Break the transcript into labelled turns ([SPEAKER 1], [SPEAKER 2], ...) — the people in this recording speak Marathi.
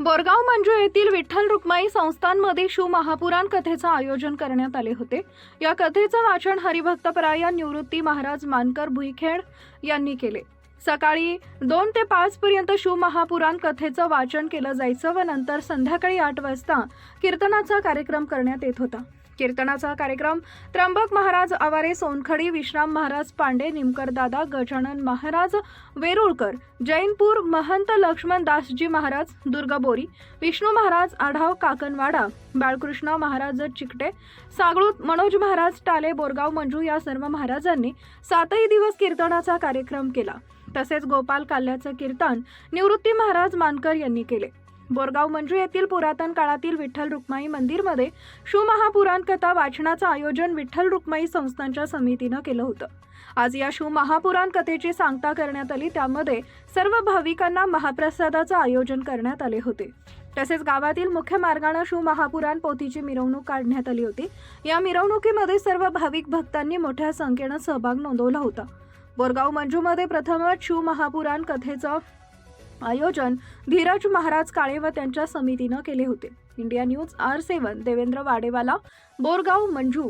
[SPEAKER 1] बोरगाव मंजू येथील विठ्ठल रुक्माई संस्थांमध्ये शिवमहापुराण कथेचं आयोजन करण्यात आले होते. या कथेचं वाचन हरिभक्तपरायण निवृत्ती महाराज मानकर भुईखेड यांनी केले. सकाळी दोन ते पाच पर्यंत कथेचं वाचन केलं जायचं व नंतर संध्याकाळी आठ वाजता कीर्तनाचा कार्यक्रम करण्यात येत होता. कीर्तनाचा कार्यक्रम. त्र्यंबक महाराज आवारे सोनखडी विश्राम महाराज पांडे निमकर दादा गजानन महाराज वेरुळकर जैनपूर महंत लक्ष्मण दासजी महाराज दुर्गाबोरी विष्णू महाराज आढाव काकनवाडा बाळकृष्ण महाराज चिकटे सागळूत मनोज महाराज टाले बोरगाव मंजू या सर्व महाराजांनी सातही दिवस कीर्तनाचा कार्यक्रम केला. तसेच गोपाल काल्याचं कीर्तन निवृत्ती महाराज मानकर यांनी केले. बोरगाव मंजू येथील पुरातन काळातील विठ्ठल रुक्माई मंदिरमध्ये शिवमहापुराण कथा वाचनाचं आयोजन विठ्ठल रुक्माई संस्थांच्या समितीनं केलं होतं. आज या शिवमहापुराण कथेची सांगता करण्यात आली त्यामध्ये सर्व भाविकांना महाप्रसादाचं आयोजन करण्यात आले होते. तसेच गावातील मुख्य मार्गाने शुमहापुराण पोथीची मिरवणूक काढण्यात आली होती. या मिरवणुकीमध्ये सर्व भाविक भक्तांनी मोठ्या संख्येनं सहभाग नोंदवला होता. बोरगाव मंजूमध्ये प्रथमच शिवमहापुराण कथेचं आयोजन धीरज महाराज काळे व त्यांच्या समितीनं केले होते. India News R seven Devendra Wadewala Borgaon Manju.